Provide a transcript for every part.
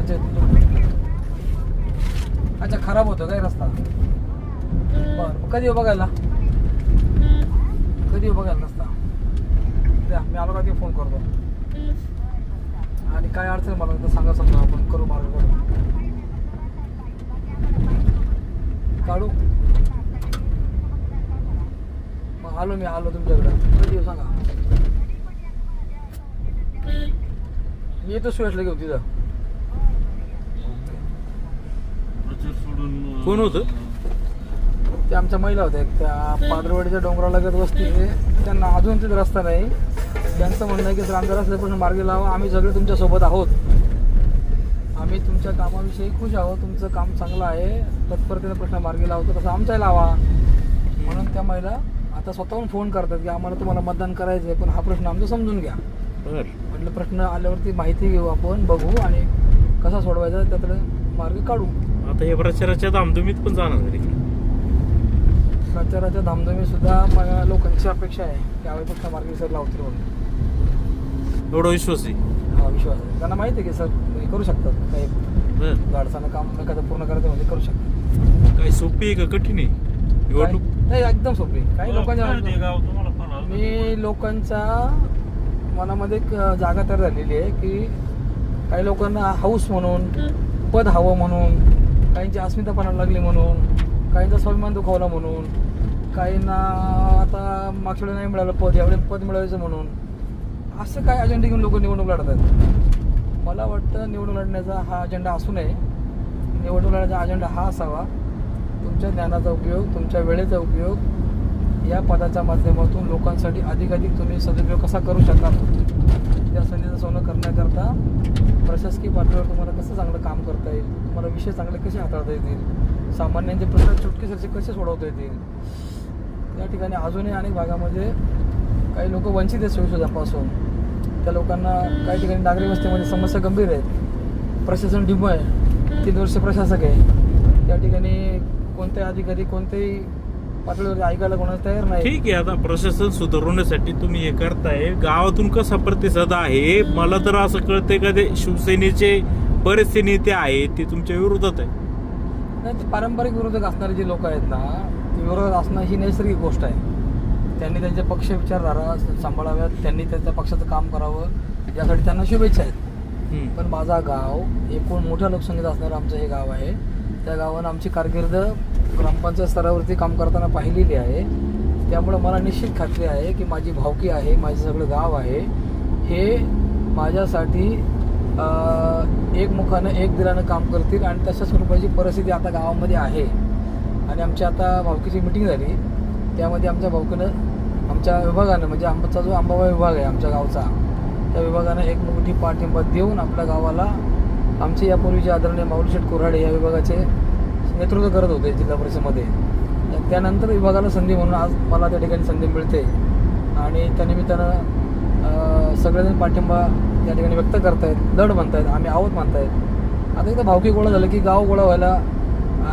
म्हणजे स्वच्छ अच्छा खराब होतो काय रस्ता? बरं कधी येऊ बघायला कधी येऊ बघायला रस्ता? द्या मी आलो का ते फोन करतो. आणि काय अडचण मला तर सांगा समजा आपण करू मार्ग करू काढू? मग आलो मी आलो तुमच्याकडं. कधी येऊ सांगा? मी येतो स्वेटला घेऊ तिथं. कोण होतं? ते आमच्या महिला होत्या एक. त्या पादरवाडीच्या डोंगराला लगत वस्ती आहे. त्यांना अजून तिथे रस्ता नाही. त्यांचं म्हणणं आहे की जर आमच्या रस्त्यापासून मार्गी लावा आम्ही सगळे तुमच्यासोबत आहोत. आम्ही तुमच्या कामाविषयी खुश आहोत. तुमचं काम चांगलं आहे. तत्परतेने प्रश्न मार्गी लावतो. तसं आमचाही लावा. म्हणून त्या महिला आता स्वतःहून फोन करतात की आम्हाला तुम्हाला मतदान करायचं आहे पण हा प्रश्न आमचा समजून घ्या. म्हटलं प्रश्न आल्यावरती माहिती घेऊ आपण बघू आणि कसा सोडवायचा त्यातलं मार्ग काढू. आता हे प्रचाराच्या धामधुमीत पण जाणार घरी प्रचाराच्या धामधुमी सुद्धा माझ्या लोकांची अपेक्षा आहे. त्यावेळी फक्त मार्गी सर लावतील म्हणून. एवढा विश्वास आहे. हा विश्वास आहे. त्यांना माहिती आहे की सर हे करू शकतात. काही बर. गाडसानं काम एखादं पूर्ण करायचं म्हणजे करू शकतात. काय सोपी आहे का? कठीण आहे. निवडणूक? काही- नाही एकदम सोपी काही लोकांच्या मी मी लोकांच्या मनामध्ये एक जागा तयार झालेली आहे की काही लोकांना हाऊस म्हणून पद हवं म्हणून काहींची अस्मिता अस्मितापणा लागली म्हणून काहींचा स्वाभिमान दुखावला म्हणून काहींना आता मागच्या नाही मिळालं पद यावेळी पद मिळवायचं म्हणून. असं काय अजेंडा घेऊन लोक निवडणूक लढत आहेत मला वाटतं निवडणूक लढण्याचा हा अजेंडा असू नये. निवडणूक लढण्याचा अजेंडा हा असावा. तुमच्या ज्ञानाचा उपयोग तुमच्या वेळेचा उपयोग या पदाच्या माध्यमातून लोकांसाठी अधिकाधिक तुम्ही सदुपयोग कसा करू शकता? या संधीचं सोनं करण्याकरता प्रशासकीय पातळीवर तुम्हाला कसं चांगलं काम करता येईल? तुम्हाला विषय चांगले कसे हाताळता येतील? सामान्यांचे प्रश्न चुटकेसरचे कसे सोडवता येतील? या ठिकाणी अजूनही अनेक भागामध्ये काही लोक वंचित आहेत सुविधापासून त्या लोकांना काही ठिकाणी नागरी वस्तीमध्ये समस्या गंभीर आहेत. प्रशासन डिमो आहे तीन वर्ष प्रशासक आहे. त्या ठिकाणी कोणत्याही अधिकारी कोणतेही पातळीवर ऐकायला कोणाला तयार नाही. ठीक आहे आता प्रशासन सुधारवण्यासाठी तुम्ही हे करताय. गावातून कसा प्रतिसाद आहे? मला तर असं कळतंय का ते शिवसेनेचे बरेचसे नेते आहेत ते तुमच्या विरोधात आहे नाही ते पारंपरिक विरोधक असणारे जे लोक आहेत ना ते विरोधात असणं ही नैसर्गिक गोष्ट आहे. त्यांनी त्यांचे पक्ष विचारधारा सांभाळाव्यात त्यांनी त्यांच्या पक्षाचं काम करावं यासाठी त्यांना शुभेच्छा आहेत. हम्म. पण माझा गाव एकूण मोठ्या लोकसंख्येत असणारं आमचं हे गाव आहे. त्या गावानं आमची कारकीर्द ग्रामपंचायत स्तरावरती काम करताना पाहिलेली आहे. त्यामुळं मला निश्चित खात्री आहे की माझी भावकी आहे माझं सगळं गाव आहे. हे माझ्यासाठी एक मुखानं एक दिलानं काम करतील आणि तशा स्वरूपाची परिस्थिती आता गावामध्ये आहे. आणि आमची आता भावकीची मिटिंग झाली. त्यामध्ये आमच्या भावकीनं आमच्या विभागानं म्हणजे आमचा जो आंबाबा विभाग आहे आमच्या गावचा त्या विभागानं एक मोठी पाठिंबा देऊन आपल्या गावाला आमचे यापूर्वीचे आदरणीय माऊलीशेठ कोराडे या विभागाचे नेतृत्व करत होते जिल्हा परिषदेमध्ये. त्यानंतर विभागाला संधी म्हणून आज मला त्या ठिकाणी संधी मिळते. आणि त्यानिमित्तानं सगळेजण पाठिंबा त्या ठिकाणी व्यक्त करतायत लढ म्हणतायत आम्ही आहोत म्हणतायत. आता एकदा भावकी गोळा झालं की गाव गोळा व्हायला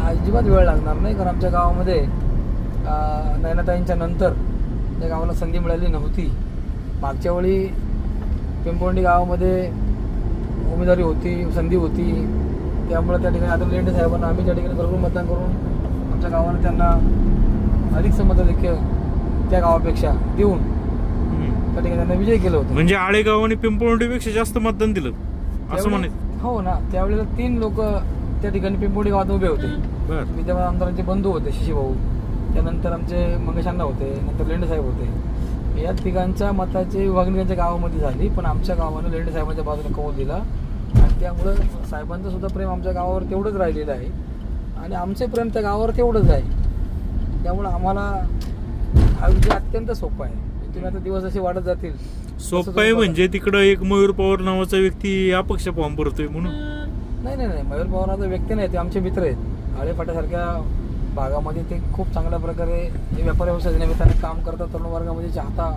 अजिबात वेळ लागणार नाही कारण आमच्या गावामध्ये नैनाताईंच्या नयनाताईंच्या नंतर त्या गावाला संधी मिळाली नव्हती. मागच्या वेळी पिंपोंडी गावामध्ये उमेदवारी होती संधी होती. त्यामुळे त्या ठिकाणी आता लेंडे साहेबांना आम्ही त्या ठिकाणी भरपूर मतदान करून आमच्या गावानं त्यांना अधिक मताधिक्य त्या गावापेक्षा देऊन. त्या ठिकाणी त्यांना विजय केलं होतं. म्हणजे आळेगाव आणि पिंपळवंडीपेक्षा जास्त मतदान दिलं असं म्हणायचं. हो ना त्यावेळेला तीन लोक त्या ठिकाणी पिंपोडी गावात उभे होते. बर. विद्यमान आमदारांचे बंधू होते शशीभाऊ. त्यानंतर आमचे मंगेशांना होते नंतर लेंडे साहेब होते. या तिघांच्या मताची विभागणी त्यांच्या गावामध्ये झाली पण आमच्या गावानं लेंडे साहेबांच्या बाजूने कौल दिला. त्यामुळं साहेबांचं सुद्धा प्रेम आमच्या गावावर तेवढंच राहिलेलं आहे. आणि आमचे प्रेम त्या गावावर तेवढंच आहे. त्यामुळं आम्हाला हा विजय अत्यंत सोपा आहे. तुम्ही आता दिवस असे वाढत जातील. सोपं आहे म्हणजे तिकडं एक मयूर पवार नावाचा व्यक्ती अपक्ष फॉर्म भरतोय म्हणून. नाही नाही नाही. मयूर पवारांचा व्यक्ती नाही ते आमचे मित्र आहेत. आळेफाट्यासारख्या भागामध्ये ते खूप चांगल्या प्रकारे हे व्यापार व्यवसायाच्या निमित्ताने काम करतात. तरुण वर्गामध्ये चाहता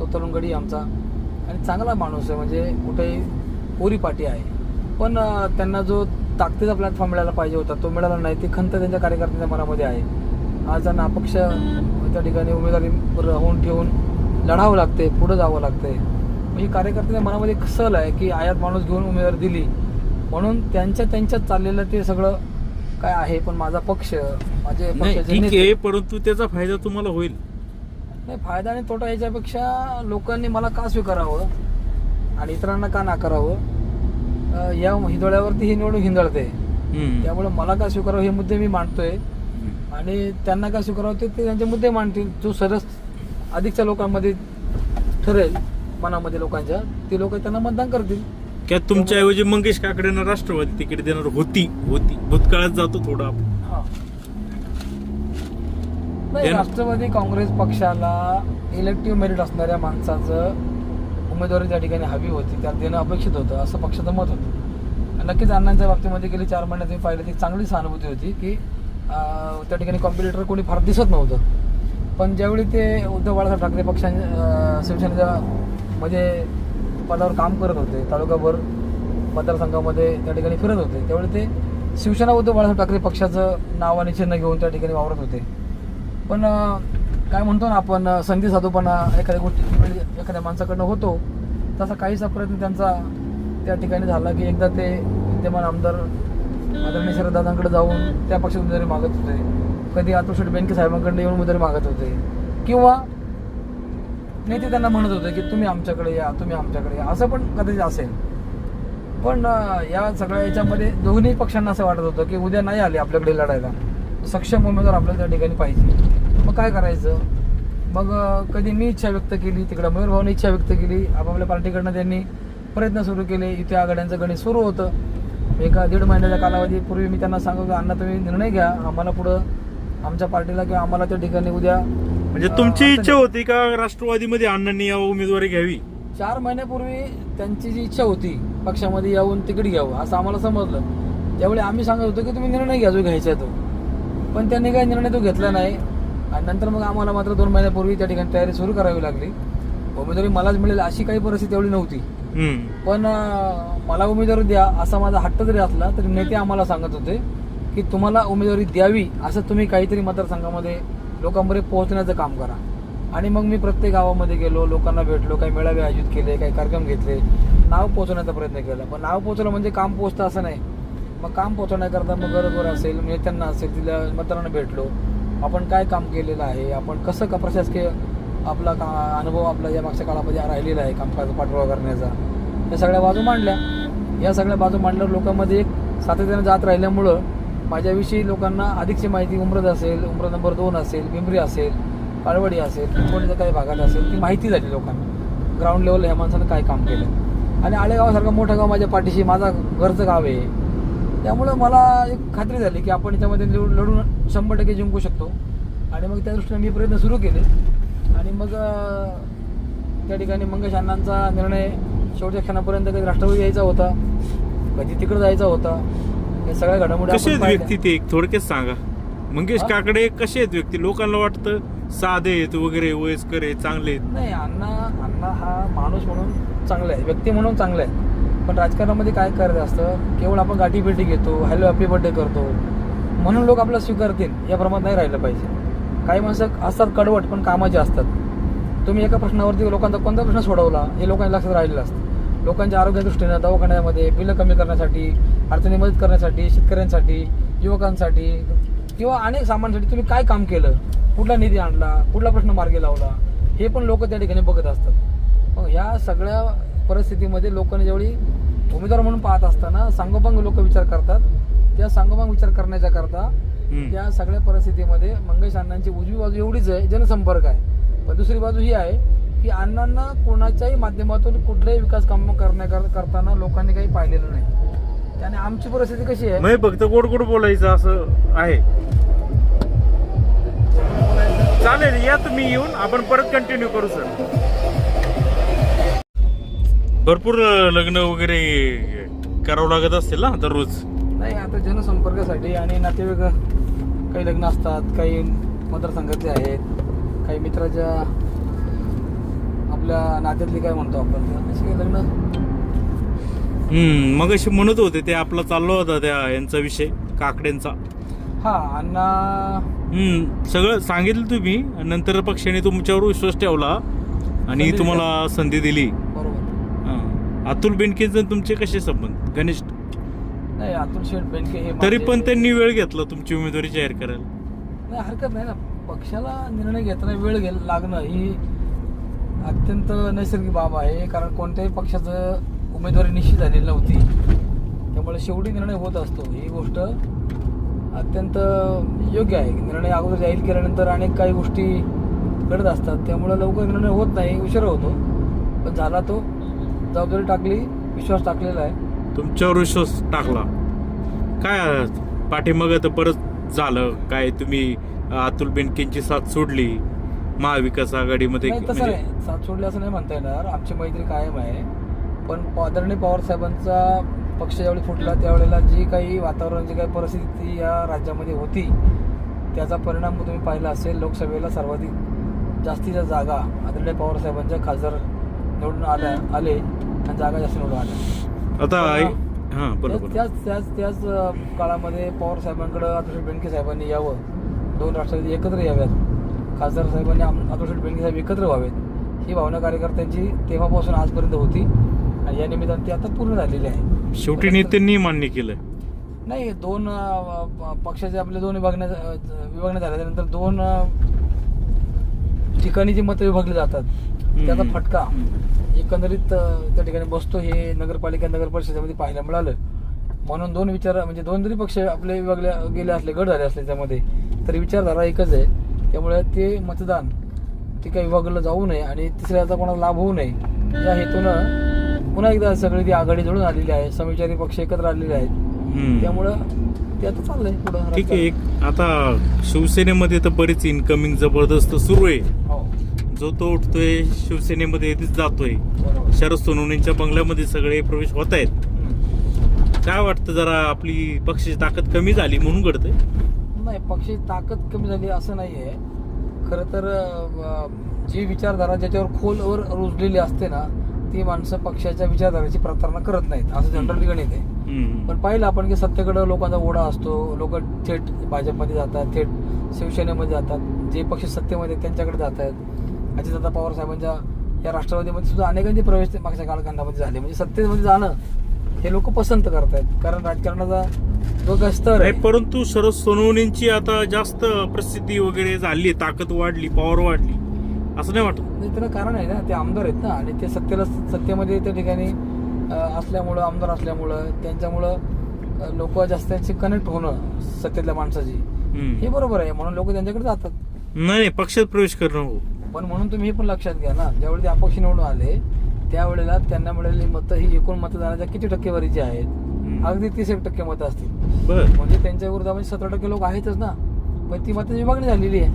तो तरुण गडी आमचा. आणि चांगला माणूस आहे. म्हणजे कुठेही पोरी पाठी आहे. पण त्यांना जो ताकदीचा प्लॅटफॉर्म मिळायला पाहिजे होता तो मिळाला नाही ती खंत त्यांच्या कार्यकर्त्यांच्या मनामध्ये आहे. आज त्यांना अपक्ष त्या ठिकाणी उमेदवारी राहून ठेवून लढावं लागते पुढं जावं लागतंय. ही कार्यकर्त्यांच्या मनामध्ये एक सल आहे की आयात माणूस घेऊन उमेदवारी दिली. म्हणून त्यांच्या त्यांच्यात चाललेलं ते सगळं काय आहे पण माझा पक्ष माझे आहे परंतु त्याचा फायदा तुम्हाला होईल. नाही फायदा आणि तोटा याच्यापेक्षा लोकांनी मला का स्वीकारावं? आणि इतरांना का नाकारावं? अं, या हिंदोळ्यावरती ही निवडणूक हिंदळते. हम्म. त्यामुळे मला का स्वीकारावं हे मुद्दे मी मांडतोय. आणि त्यांना का स्वीकारावं ते ते त्यांचे मुद्दे मांडतील. जो सरस अधिकच्या लोकांमध्ये ठरेल मनामध्ये लोकांच्या ते लोक त्यांना मतदान करतील. क्या तुमच्या ऐवजी मंगेश काकडेंना राष्ट्रवादी तिकीट देणार होती होती. भूतकाळात जातो थोडं आपण. नाही राष्ट्रवादी काँग्रेस पक्षाला इलेक्टिव्ह मेरिट असणाऱ्या माणसाचं उमेदवारी त्या ठिकाणी हवी होती त्यात देणं अपेक्षित होतं असं पक्षाचं मत होतं. नक्कीच अण्णांच्या बाबतीमध्ये गेली चार महिन्यात मी पाहिलं ती चांगली सहानुभूती होती की त्या ठिकाणी कॉम्पिटिटर कोणी फार दिसत नव्हतं. पण ज्यावेळी ते उद्धव बाळासाहेब ठाकरे पक्षां शिवसेनेच्या मध्ये पदावर काम करत होते तालुकाभर मतदारसंघामध्ये त्या ठिकाणी फिरत होते त्यावेळी ते शिवसेना उद्धव बाळासाहेब ठाकरे पक्षाचं नाव आणि चिन्ह घेऊन त्या ठिकाणी वावरत होते. पण काय म्हणतो ना आपण संधी साधूपणा एखाद्या गोष्टी म्हणजे एखाद्या माणसाकडनं होतो तसा काहीसा प्रयत्न त्यांचा त्या ठिकाणी झाला की एकदा ते विद्यमान आमदार आदरणीय शरददादांकडे जाऊन त्या पक्षात उमेदवारी मागत होते. कधी अतुल शेठ बेनके साहेबांकडे येऊन उमेदवारी मागत होते. किंवा नेते त्यांना म्हणत होते की तुम्ही आमच्याकडे या तुम्ही आमच्याकडे या. असं पण कदाचित असेल. पण या सगळ्या याच्यामध्ये दोन्ही पक्षांना असं वाटत होतं की उद्या नाही आले आपल्याकडे लढायला. सक्षम उमेदवार आपल्याला त्या ठिकाणी पाहिजे. मग काय करायचं? मग कधी मी इच्छा व्यक्त केली तिकडं मयूर भाऊने इच्छा व्यक्त केली आपापल्या पार्टीकडनं त्यांनी प्रयत्न सुरू केले इथे आघाड्यांचं गणित सुरू होतं. एका दीड महिन्याच्या कालावधीपूर्वी मी त्यांना सांगू की अण्णा तुम्ही निर्णय घ्या आम्हाला पुढं आमच्या पार्टीला किंवा आम्हाला त्या ठिकाणी उद्या म्हणजे तुमची इच्छा होती का राष्ट्रवादीमध्ये अण्णांनी यावं उमेदवारी घ्यावी? चार महिन्यापूर्वी त्यांची जी इच्छा होती पक्षामध्ये येऊन तिकीट घ्यावं असं आम्हाला समजलं. त्यावेळी आम्ही सांगत होतो की तुम्ही निर्णय घ्या जो घ्यायचा तो. पण त्यांनी काही निर्णय तो घेतला नाही. आणि नंतर मग आम्हाला मात्र दोन महिन्यापूर्वी त्या ठिकाणी तयारी सुरू करावी लागली. उमेदवारी मलाच मिळेल अशी काही परिस्थिती एवढी नव्हती. पण मला उमेदवारी द्या असा माझा हट्ट जरी असला तरी नेते आम्हाला सांगत होते की तुम्हाला उमेदवारी द्यावी असं तुम्ही काहीतरी मतदारसंघामध्ये लोकांपर्यंत पोहोचण्याचं काम करा. आणि मग मी प्रत्येक गावामध्ये गेलो लोकांना भेटलो काही मेळावे आयोजित केले काही कार्यक्रम घेतले नाव पोहोचवण्याचा प्रयत्न केला. पण नाव पोहोचवलं म्हणजे काम पोहोचतं असं नाही. मग काम पोहोचवण्याकरता मग गरजवर असेल नेत्यांना असेल तिथल्या मतदारांना भेटलो. आपण काय काम केलेलं आहे? आपण कसं का प्रशासकीय आपला का अनुभव आपला या मागच्या काळामध्ये राहिलेला आहे कामकाज पाठपुरावा करण्याचा? या सगळ्या बाजू मांडल्या. या सगळ्या बाजू मांडल्यावर लोकांमध्ये एक सातत्यानं जात राहिल्यामुळं माझ्याविषयी लोकांना अधिकची माहिती उमरत असेल उमरत नंबर दोन असेल पिंपरी असेल काळवडी असेल पिंपळीच्या काही भागात असेल ती माहिती झाली लोकांना. ग्राउंड लेवलला ह्या माणसानं काय काम केलं? आणि आळेगावासारखं मोठं गाव माझ्या पाठीशी माझा घरचं गाव आहे. त्यामुळं मला एक खात्री झाली की आपण याच्यामध्ये लढून शंभर टक्के जिंकू शकतो. आणि मग त्या दृष्टीने मी प्रयत्न सुरू केले. आणि मग त्या ठिकाणी मंगेश अण्णांचा निर्णय शेवटच्या क्षणापर्यंत कधी राष्ट्रवादी यायचा होता कधी तिकडे जायचा होता हे सगळ्या घडामोडी. व्यक्ती ते? थोडक्यात सांगा. मंगेश? काकडे कसे आहेत व्यक्ती? लोकांना वाटतं साधे आहेत वगैरे वयस्कर आहेत चांगले आहेत. नाही अण्णा अण्णा हा माणूस म्हणून चांगला आहे. व्यक्ती म्हणून चांगला आहे. पण राजकारणामध्ये काय करायचं असतं? केवळ आपण गाठी भेटी घेतो हॅलो हॅपी बर्थडे करतो. म्हणून लोक आपल्याला स्वीकारतील या प्रमाणात नाही राहिलं पाहिजे. काही माणसं असतात कडवट पण कामाचे असतात. तुम्ही एका प्रश्नावरती लोकांचा कोणता प्रश्न सोडवला हे लोकांच्या लक्षात राहिलेलं असतं. लोकांच्या आरोग्य दृष्टीनं दवाखान्यामध्ये बिलं कमी करण्यासाठी अडचणी मदत करण्यासाठी शेतकऱ्यांसाठी युवकांसाठी किंवा अनेक सामान्यांसाठी तुम्ही काय काम केलं? कुठला निधी आणला? कुठला प्रश्न मार्गी लावला? हे पण लोक त्या ठिकाणी बघत असतात. मग ह्या सगळ्या परिस्थितीमध्ये लोकांनी जेवढी उमेदवार म्हणून पाहत असताना सांगोपांग लोक विचार करतात. त्या सांगोपांग विचार करण्याच्या करता. त्या सगळ्या परिस्थितीमध्ये मंगेश अण्णांची उजवी बाजू एवढीच आहे जनसंपर्क आहे. पण दुसरी बाजू ही आहे की अण्णांना कोणाच्याही माध्यमातून कुठलेही विकास काम करण्या करताना लोकांनी काही पाहिलेलं नाही. त्याने आमची परिस्थिती कशी आहे? मग फक्त गोड गोड बोलायचं असं आहे. चालेल या तुम्ही येऊन आपण परत कंटिन्यू करू सर भरपूर लग्न वगैरे करावं लागत असेल ना दररोज नाही. आता जनसंपर्कासाठी आणि नातेवाईक काही लग्न असतात काही मतदारसंघातले आहेत काही मित्राच्या आपल्या नात्यातली काय म्हणतो आपण अशी काही लग्न? हम्म मग अशी म्हणत होते ते आपला चाललो होता त्या यांचा विषय काकड्यांचा. हा अण्णा हम्म सगळं सांगितलं तुम्ही आणि नंतर पक्षाने तुमच्यावर विश्वास ठेवला आणि संधी तुम्हाला संधी दिली. अतुल बेनकेचं तुमचे कसे संबंध? घनिष्ठ नाही अतुल शेठ बेनके हे तरी माझे- पण त्यांनी वेळ घेतला तुमची उमेदवारी जाहीर करायला. नाही हरकत नाही ना. पक्षाला निर्णय घेताना वेळ घे लागणं ही अत्यंत नैसर्गिक बाब आहे कारण कोणत्याही पक्षाचं उमेदवारी निश्चित झालेली नव्हती. त्यामुळे शेवटी निर्णय होत असतो. ही गोष्ट अत्यंत योग्य आहे. निर्णय अगोदर जाहीर केल्यानंतर अनेक काही गोष्टी घडत असतात. त्यामुळे लवकर निर्णय होत नाही उशिरा होतो. पण झाला तो. जबाबदारी टाकली विश्वास टाकलेला आहे. तुमच्यावर विश्वास टाकला. काय पाठीमागं तर परत झालं. काय तुम्ही अतुल बेनकेंची साथ सोडली. महाविकास आघाडीमध्ये नाही तसं म्हणजे- नाही. साथ सोडली असं नाही म्हणता येणार. आमची मैत्री कायम आहे. पण आदरणीय पवार साहेबांचा पक्ष ज्यावेळी फुटला त्यावेळेला जी काही वातावरण जी काही परिस्थिती या राज्यामध्ये होती त्याचा परिणाम तुम्ही पाहिला असेल. लोकसभेला सर्वाधिक जास्तीच्या जागा आदरणीय पवार साहेबांच्या खासदार निवडून आल्या आले. आणि जागा जास्त निवडून आल्या आता हा त्याच बरोबर त्याच त्याच काळामध्ये पवार साहेबांकडे अतुलशेठ बेनके साहेबांनी यावं. दोन राष्ट्रवादी एकत्र याव्यात. खासदार साहेबांनी अतुलशेठ बेनके साहेब एकत्र व्हावेत. ही भावना कार्यकर्त्यांची तेव्हापासून आजपर्यंत होती आणि या निमित्तानं ती आता पूर्ण झालेली आहे. शेवटी नेत्यांनी मान्य केलं नाही दोन पक्षाचे आपले दोन विभागण्या विभागण्या झाल्या त्यानंतर दोन ठिकाणी जी मतं विभागली जातात त्याचा. फटका एकंदरीत त्या ठिकाणी बसतो हे नगरपालिका नगर परिषदेमध्ये पाहायला मिळालं म्हणून दोन विचार म्हणजे दोन जरी पक्ष आपले विभागले गेले असले गट झाले असले त्यामध्ये तरी विचारधारा एकच आहे त्यामुळे ते मतदान ते काही विभागलं जाऊ नये आणि तिसऱ्याचा कोणाला लाभ होऊ नये या हेतूनं पुन्हा एकदा सगळी ती आघाडी जोडून आलेली आहे समविचारी पक्ष एकत्र आलेले आहेत. त्यामुळं ते आता चाललंय पुढं ठीक आहे एक आता शिवसेनेमध्ये तर बरीच इन्कमिंग जबरदस्त सुरू आहे. हो. जो तो उठतोय शिवसेनेमध्ये येतेच जातोय. बरोबर. शरद सोनवणेंच्या बंगल्यामध्ये सगळे प्रवेश होत आहेत. काय वाटतं जरा आपली पक्षाची ताकद कमी झाली म्हणून घडतंय? नाही पक्षाची ताकद कमी झाली असं नाही आहे खरं तर अं, जी विचारधारा ज्याच्यावर खोलवर रुजलेली असते ना ती माणसं पक्षाच्या विचारधारेची प्रतारणा करत नाहीत असं जनरल गणित आहे. पण पाहिलं आपण की सत्तेकडे लोकांचा ओढा असतो लोक थेट भाजपमध्ये जातात थेट शिवसेनेमध्ये जातात जे पक्ष सत्तेमध्ये त्यांच्याकडे जात आहेत. अजितदादा पवार साहेबांच्या या राष्ट्रवादीमध्ये सुद्धा अनेकांचे प्रवेश मागच्या कालखंडामध्ये झाले. म्हणजे सत्तेमध्ये जाणं हे लोक पसंत करत आहेत कारण राजकारणाचा जो काही स्तर आहे परंतु शरद सोनवणेंची आता जास्त प्रसिद्धी वगैरे झाली ताकद वाढली पॉवर वाढली. असं नाही वाटत? नाही त्याला कारण आहे ना ते आमदार आहेत ना आणि ते सत्तेला सत्तेमध्ये त्या ठिकाणी असल्यामुळं आमदार असल्यामुळं त्यांच्यामुळं लोक जास्त त्यांची कनेक्ट होणं सत्तेतल्या माणसाची. हे बरोबर आहे म्हणून लोक त्यांच्याकडे जातात. नाही नाही पक्षात प्रवेश करणं हो पण म्हणून तुम्ही हे पण लक्षात घ्या ना ज्यावेळी ते अपक्ष निवडून आले त्यावेळेला त्यांना मिळालेली मतं ही एकूण मतदानाच्या किती टक्केवारीची आहेत. अगदी तीस एक टक्के मतं असतील. बर. म्हणजे त्यांच्या विरोधामध्ये सतरा टक्के लोक आहेतच ना. पण ती मतं विभागणी झालेली आहे.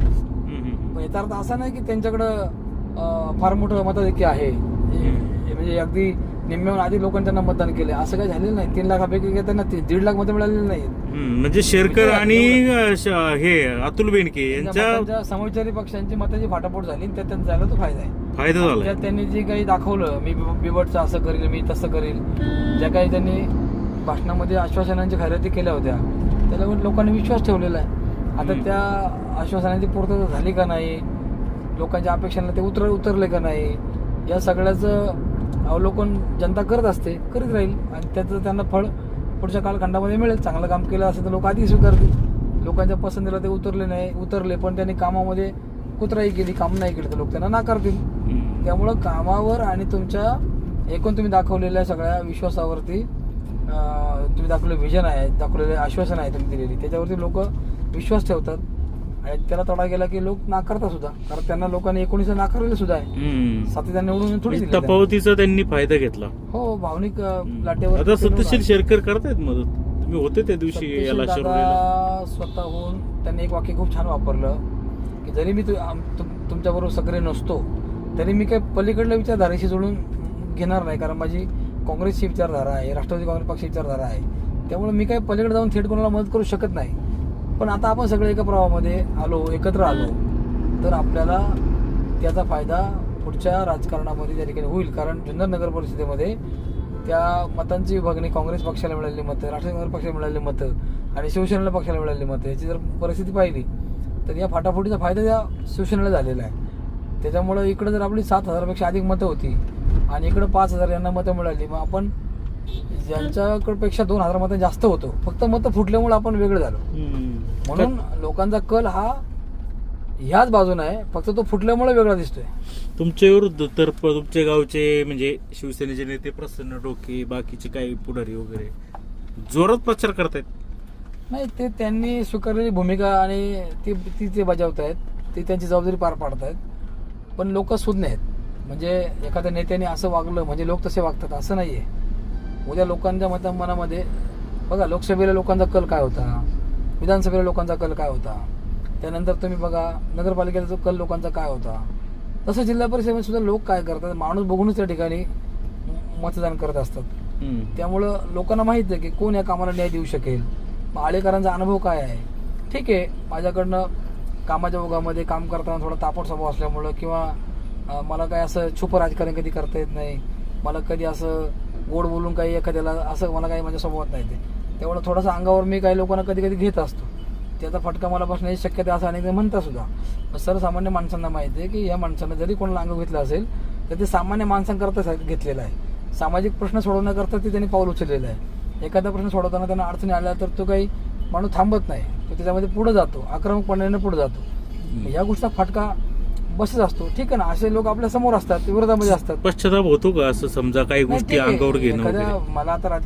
पण याचा अर्थ असा नाही की त्यांच्याकडं फार मोठं मताधिक्य आहे. म्हणजे अगदी निम्म्याहून अधिक लोकांनी त्यांना मतदान केले असं काही झालेलं नाही. तीन लाखापैकी त्यांना ती- दीड लाख मतं मिळालेली नाहीत. हम्म. म्हणजे शेरकर आणि अं, श- हे अतुल बेनके यांच्या त्यांच्या समविचारी पक्षांची मताची फाटाफोट झाली आणि त्यात त्यांचा झाला तो फायदा आहे. फायदा झाला त्यात त्यांनी जे काही दाखवलं मी बिब- बिबटचं असं करील मी तसं करील ज्या काही त्यांनी भाषणामध्ये आश्वासनांची खरेदी केल्या होत्या त्याच्यावर लोकांनी विश्वास ठेवलेला आहे. आता हम्म. त्या आश्वासनांची पूर्तता झाली का नाही? लोकांच्या अपेक्षांना ते उतर उतरले का नाही? या सगळ्याचं अवलोकन जनता करत असते करीत राहील. आणि त्याचं त्यांना फळ पुढच्या कालखंडामध्ये मिळेल. चांगलं काम केलं असेल तर लोक आधी स्वीकारतील. लोकांच्या पसंतीला ते उतरले नाही उतरले पण त्यांनी कामामध्ये कुत्राई केली काम नाही केलं तर लोक त्यांना नाकारतील. त्यामुळं कामावर आणि तुमच्या एकूण तुम्ही दाखवलेल्या सगळ्या विश्वासावरती तुम्ही दाखवलेलं व्हिजन आहे दाखवलेले आश्वासन आहे तुम्ही दिलेली. त्याच्यावरती लोक विश्वास ठेवतात. आणि त्याला तडा गेला की लोक नाकारतात सुद्धा. कारण त्यांना लोकांनी एकोणीस नाकारलेलं सुद्धा आहे. हम्म. सातत्याने निवडून थोडी दिली त्यांना. तफावतीचा त्यांनी फायदा घेतला. हो भावनिक अं, लाटेवर आता सत्यशील. शेरकर करतायत मदत. तुम्ही होते त्या दिवशी सत्यशील याला दादा स्वतःहून त्यांनी एक वाक्य खूप छान वापरलं की जरी मी तु- आम- तुम- तुमच्याबरोबर सक्रिय नसतो तरी मी काही पलीकडल्या विचारधारेशी जोडून घेणार नाही. कारण माझी काँग्रेसची विचारधारा आहे राष्ट्रवादी काँग्रेस पक्षाची विचारधारा आहे. त्यामुळे मी काही पलीकडे जाऊन थेट कोणाला मदत करू शकत नाही. पण आता आपण सगळे एका प्रवाहामध्ये आलो एकत्र आलो तर आपल्याला त्याचा फायदा पुढच्या राजकारणामध्ये त्या ठिकाणी होईल. कारण जुन्नर नगर परिषदेमध्ये त्या मतांची विभागणी काँग्रेस पक्षाला मिळालेली मतं राष्ट्रीय काँग्रेस पक्षाला मिळालेली मतं आणि शिवसेनेला पक्षाला मिळालेली मतं याची जर परिस्थिती पाहिली तर या फाटाफुटीचा फायदा त्या शिवसेनेला झालेला आहे. त्याच्यामुळं इकडं जर आपली सात हजारापेक्षा अधिक मतं होती आणि इकडं पाच हजार यांना मतं मिळाली मग आपण ज्यांच्याकडे पेक्षा दोन हजार मतं जास्त होतो. फक्त मतं फुटल्यामुळे आपण वेगळं झालो. म्हणून लोकांचा कल हा ह्याच बाजूने आहे. फक्त तो फुटल्यामुळे वेगळा दिसतोय. तुमच्या विरुद्ध तर तुमच्या गावचे म्हणजे शिवसेनेचे नेते प्रसन्न डोके बाकीचे काही पुढारी वगैरे जोरात प्रचार करतायत. नाही ते त्यांनी स्वीकारलेली भूमिका आणि ती ती ते बजावत आहेत ती त्यांची जबाबदारी पार पाडत आहेत पण लोक सुज्ञ आहेत. म्हणजे एखाद्या नेत्याने असं वागलं म्हणजे लोक तसे वागतात असं नाही आहे उद्या लोकांच्या मता मनामध्ये बघा लोकसभेला लोकांचा कल काय होता? विधानसभेला लोकांचा कल काय होता? त्यानंतर तुम्ही बघा नगरपालिकेचा जो कल लोकांचा काय होता? तसं जिल्हा परिषदेमध्ये सुद्धा लोक काय करतात? माणूस बघूनच त्या ठिकाणी मतदान करत असतात. त्यामुळं लोकांना माहीत आहे की कोण या कामाला न्याय देऊ शकेल? आळेकरांचा अनुभव काय आहे? ठीक आहे माझ्याकडनं कामाच्या ओघामध्ये काम करताना थोडा तापट स्वभाव असल्यामुळं किंवा मला काय असं छुप राजकारण कधी करता येत नाही. मला कधी असं गोड बोलून काही एखाद्याला असं मला काही माझ्या स्वभावात नाही ते त्यामुळे थोडंसं अंगावर मी काही लोकांना कधी कधी घेत असतो. त्याचा फटका मला बसण्याची शक्यता असं अनेकदा म्हणता सुद्धा. पण सर्वसामान्य माणसांना माहिती आहे की या माणसानं जरी कोणाला अंग घेतलं असेल तर ते सामान्य माणसांकरता घेतलेलं आहे. सामाजिक प्रश्न सोडवण्याकरता ते त्यांनी पाऊल उचललेलं आहे. एखादा प्रश्न सोडवताना त्यांना अडचणी आल्या तर तो काही माणूस थांबत नाही. तो त्याच्यामध्ये पुढे जातो आक्रमकपणाने पुढे जातो. या गोष्टीचा फटका बसच असतो. ठीक आहे ना? असे लोक आपल्यासमोर असतात विरोधामध्ये असतात. पश्चाताप होतो का? असं समजा काही नाही, गोष्टी ठीक आहे. अंगावर घेणं एखाद्या- वगैरे. मला आता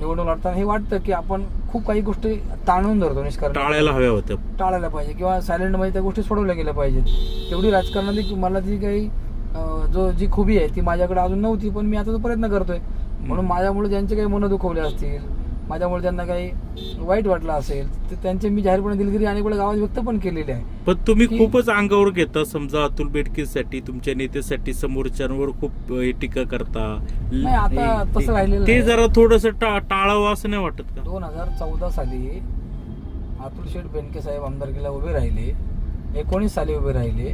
निवडणूक लढताना हे वाटतं की आपण खूप काही गोष्टी ताणून धरतो निष्कारण. टाळायला हव्या होत्या. टाळायला पाहिजे किंवा सायलेंटमध्ये त्या गोष्टी सोडवल्या गेल्या पाहिजेत. तेवढी राजकारणातली की मला जी काही अं, जो जी खुबी आहे ती माझ्याकडे अजून नव्हती पण मी आता तो प्रयत्न करतोय. म्हणून माझ्यामुळे ज्यांचे काही मनं दुखवले असतील माझ्यामुळे त्यांना काही वाईट वाटलं असेल तर त्यांचे मी जाहीरपणे दिलगिरी अनेक वेळा गावात व्यक्त पण केलेली आहे. पण तुम्ही खूपच अंगावर घेता समजा अतुल बेटकेसाठी तुमच्या नेत्यासाठी समोरच्यांवर खूप हे टीका करता. नाही, आता तसं राहिलेलं ते. जरा थोडस टाळावं असं नाही वाटत का? दोन हजार चौदा साली अतुल शेठ बेनके साहेब आमदारकीला उभे राहिले एकोणीस साली उभे राहिले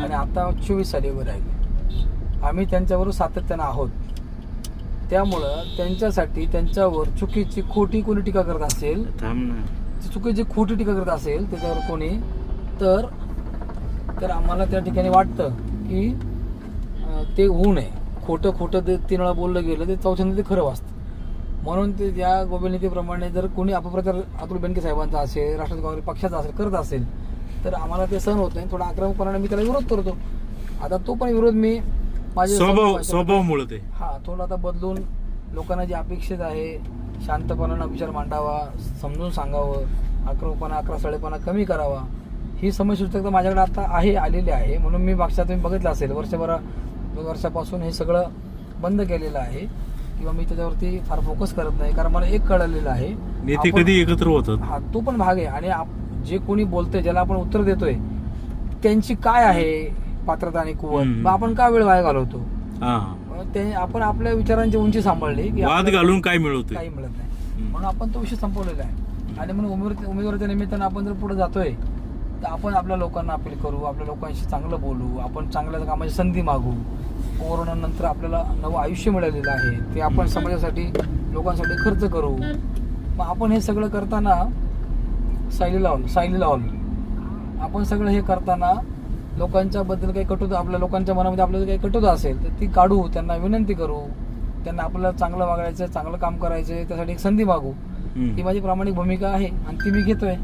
आणि आता चोवीस साली उभे राहिले. आम्ही त्यांच्याबरोबर सातत्यानं आहोत. त्यामुळं त्यांच्यासाठी त्यांच्यावर चुकीची खोटी कोणी टीका करत असेल थांब ना. ती चुकीची खोटी टीका करत असेल त्याच्यावर कोणी तर तर आम्हाला त्या ठिकाणी वाटतं की अं, ते होऊ नये. खोटं खोटं ते तीन वेळा बोललं गेलं ते चौथ्यांदा ते खरं वाचतं. म्हणून ते या गोबेनीतीप्रमाणे जर कोणी अपप्रचार अतुल बेनके साहेबांचा असेल राष्ट्रवादी काँग्रेस पक्षाचा असेल करत असेल तर आम्हाला ते सहन होत नाही. थोडा आक्रमकपणाने मी त्याला विरोध करतो. आता तो पण विरोध मी माझे स्वभाव स्वभावामुळे ते. हा थोडं आता बदलून लोकांना जे अपेक्षित आहे शांतपणानं विचार मांडावा समजून सांगावं आक्रमकपणा अकरा सडेपणा कमी करावा ही समजसूचकता माझ्याकडे आता आहे आलेली आहे. म्हणून मी मागच्या तुम्ही बघितलं असेल वर्षभरा दोन वर्षापासून हे सगळं बंद केलेलं आहे. किंवा मी त्याच्यावरती फार फोकस करत नाही कारण मला एक कळलेलं आहे. नेते कधी एकत्र होतात? हा तो पण भाग आहे. आणि जे कोणी बोलतोय ज्याला आपण उत्तर देतोय त्यांची काय आहे पात्रता आणि कुवत. हम्म. मग आपण का वेळ वाया घालवतो? हा. मग ते आपण आपल्या विचारांची उंची सांभाळली की वाद आपल्याला घालून काय मिळवतोय काही मिळत नाही. हम्म. म्हणून आपण तो विषय संपवलेला आहे. आणि म्हणून उमेदवार उमेदवाराच्या निमित्तानं आपण जर पुढे जातोय तर आपण आपल्या लोकांना अपील करू आपल्या लोकांशी चांगलं बोलू आपण चांगल्या कामाची संधी मागू. कोरोना नंतर आपल्याला नवं आयुष्य मिळालेलं आहे. ते आपण समाजासाठी लोकांसाठी खर्च करू. मग आपण हे सगळं करताना सायली लावलं सायली लावलं. आपण सगळं हे करताना लोकांच्या बद्दल काही कटुता आपल्या लोकांच्या मनामध्ये आपल्याला काही कटुता असेल तर ती काढू त्यांना विनंती करू. त्यांना आपल्याला चांगलं वागायचं चांगलं काम करायचं त्यासाठी एक संधी मागू. ही माझी प्रामाणिक भूमिका आहे आणि ती मी घेतोय.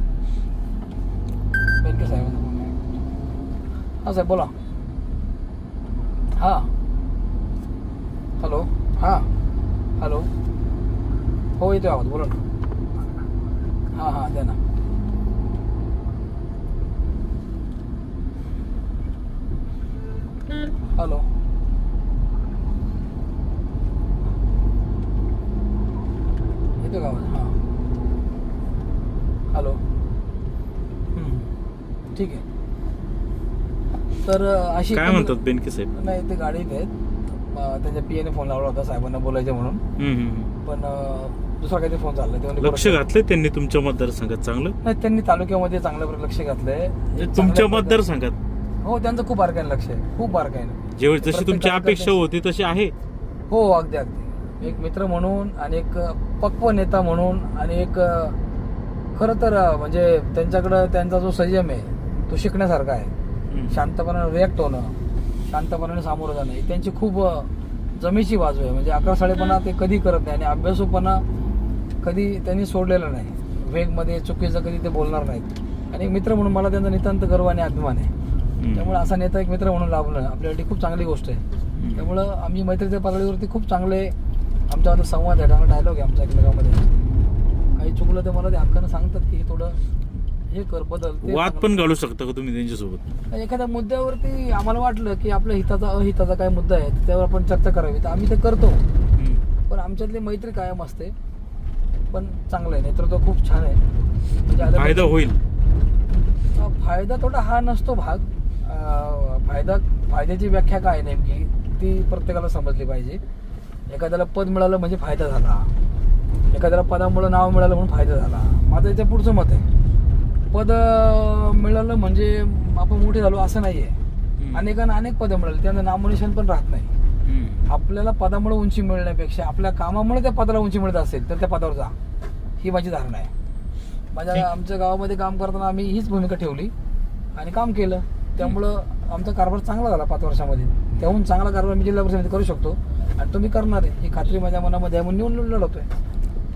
आहे. हा साहेब बोला. हा. हॅलो. हा. हॅलो. हो येतोय आवाज. बोला ना. हा हा द्या ना. हॅलो. येतो का हां. हॅलो. ठीक आहे. तर अशी काय म्हणतात बेनके साहेब? नाही ते गाडीत आहेत. त्यांच्या पीएने फोन लावला होता साहेबांना बोलायचं म्हणून. पण दुसरा काहीतरी फोन चालला ते लक्ष घातलंय त्यांनी तुमच्या मतदारसंघात चांगलं? नाही त्यांनी तालुक्यामध्ये चांगलं प्रकारे लक्ष घातलंय. तुमच्या चांगल्या मतदारसंघात? हो त्यांचं खूप बारकाईने लक्ष आहे. खूप बारकाईने. जेव्हा जशी तुमची अपेक्षा होती तशी आहे? हो अगदी अगदी. एक मित्र म्हणून आणि एक पक्व नेता म्हणून आणि एक खरं तर म्हणजे त्यांच्याकडं त्यांचा जो संयम आहे तो शिकण्यासारखा आहे. शांतपणाने रिॲक्ट होणं शांतपणाने सामोरं जाणं ही त्यांची खूप जमेची बाजू आहे. म्हणजे अकरा साडेपणा ते कधी करत नाही आणि अभ्यासूपणा कधी त्यांनी सोडलेला नाही. वेगमध्ये चुकीचं कधी ते बोलणार नाहीत. आणि एक मित्र म्हणून मला त्यांचा नितांत गर्व आणि अभिमान आहे. त्यामुळे असा नेता एक मित्र म्हणून लाभणं आपल्यासाठी खूप चांगली गोष्ट आहे. त्यामुळं आम्ही मैत्रीच्या पातळीवरती खूप चांगले आमच्यामध्ये संवाद आहे. चांगला डायलॉग आहे आमच्या एकमेकामध्ये. काही चुकलं तर मला ते हक्कानं सांगतात की हे थोडं हे कर बदल वाद. पण घालू शकता का तुम्ही त्यांच्यासोबत? एखाद्या मुद्द्यावरती आम्हाला वाटलं की आपल्या हिताचा अहिताचा काय मुद्दा आहे त्यावर आपण चर्चा करावी. तर आम्ही ते करतो. पण आमच्यातली मैत्री कायम असते. पण चांगलं आहे. नेतृत्व खूप छान आहे. म्हणजे फायदा होईल. फायदा तोटा हा नसतो भाग. फायदा फायद्याची व्याख्या काय नेमकी? ती प्रत्येकाला समजली पाहिजे. एखाद्याला पद मिळालं म्हणजे फायदा झाला. एखाद्याला पदामुळं नाव मिळालं म्हणून फायदा झाला. माझं याच्या पुढचं मत आहे. पद मिळालं म्हणजे आपण मोठे झालो असं नाही आहे. अनेकांना अनेक पदं मिळाली. त्यांना नामोनिशन पण राहत नाही. आपल्याला पदामुळे उंची मिळण्यापेक्षा आपल्या कामामुळे त्या पदाला उंची मिळत असेल तर त्या पदावर जा. ही माझी धारणा आहे. माझ्या आमच्या गावामध्ये काम करताना आम्ही हीच भूमिका ठेवली आणि काम केलं. त्यामुळं आमचा कारभार चांगला झाला पाच वर्षामध्ये. त्याहून चांगला कारभार मी जिल्हा परिषदेत करू शकतो. आणि तो मी करणार आहे. ही खात्री माझ्या मनामध्ये आहे. म्हणून निवडून लढवतोय.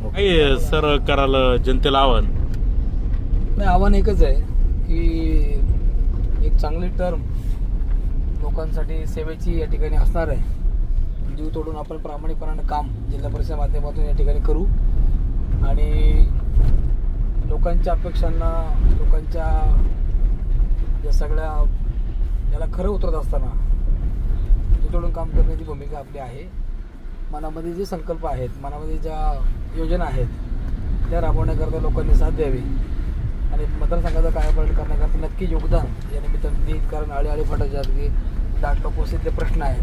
काय सर करायला जनतेला आव्हान? नाही आव्हान एकच आहे की एक चांगली टर्म लोकांसाठी सेवेची या ठिकाणी असणार आहे. जीव तोडून आपण प्रामाणिकपणानं काम जिल्हा परिषद माध्यमातून या ठिकाणी करू. आणि लोकांच्या अपेक्षांना लोकांच्या या सगळ्या याला खरं उतरत असताना जीव काम करण्याची भूमिका आपली आहे. मनामध्ये जे संकल्प आहेत मनामध्ये ज्या योजना आहेत त्या राबवण्याकरता लोकांनी साथ द्यावी. आणि मतदारसंघाचा कायापालट करण्याकरता नक्की योगदान या निमित्तानं देईल कारण आळी फटाच्यात की दाट लोकवस्तीतले प्रश्न आहेत.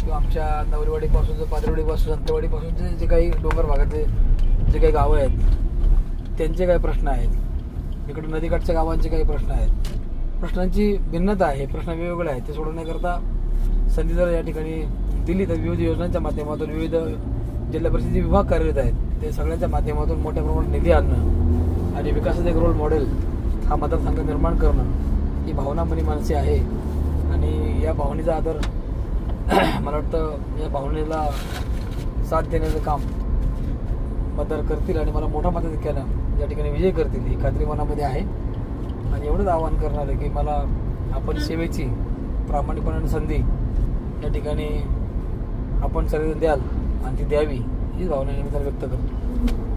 किंवा आमच्या नवरीवाडीपासून पादरवाडीपासून संतवाडीपासून जे जे काही डोंगर भागाचे जे काही गावं आहेत त्यांचे काही प्रश्न आहेत. इकडे नदीकाठच्या गावांचे काही प्रश्न आहेत. प्रश्नांची भिन्नता आहे प्रश्न वेगवेगळे आहेत. ते सोडवण्याकरता संधी जर या ठिकाणी दिली तर विविध योजनांच्या माध्यमातून विविध जिल्हा परिषदेचे विभाग कार्यरत आहेत. ते सगळ्यांच्या माध्यमातून मोठ्या प्रमाणात निधी आणणं आणि विकासाचं एक रोल मॉडेल हा मतदारसंघ निर्माण करणं ही भावना मनी माणसे आहे. आणि या भावनेचा आदर मला वाटतं या भावनेला साथ देण्याचं काम मतदार करतील आणि मला मोठा मदत केला. या ठिकाणी विजय करतील ही खात्री मनामध्ये आहे. आणि एवढंच आवाहन करणार आहे की मला आपण सेवेची प्रामाणिकपणाने संधी या ठिकाणी आपण सगळे द्याल आणि ती द्यावी हीच भावना निमित्तानं व्यक्त करतो.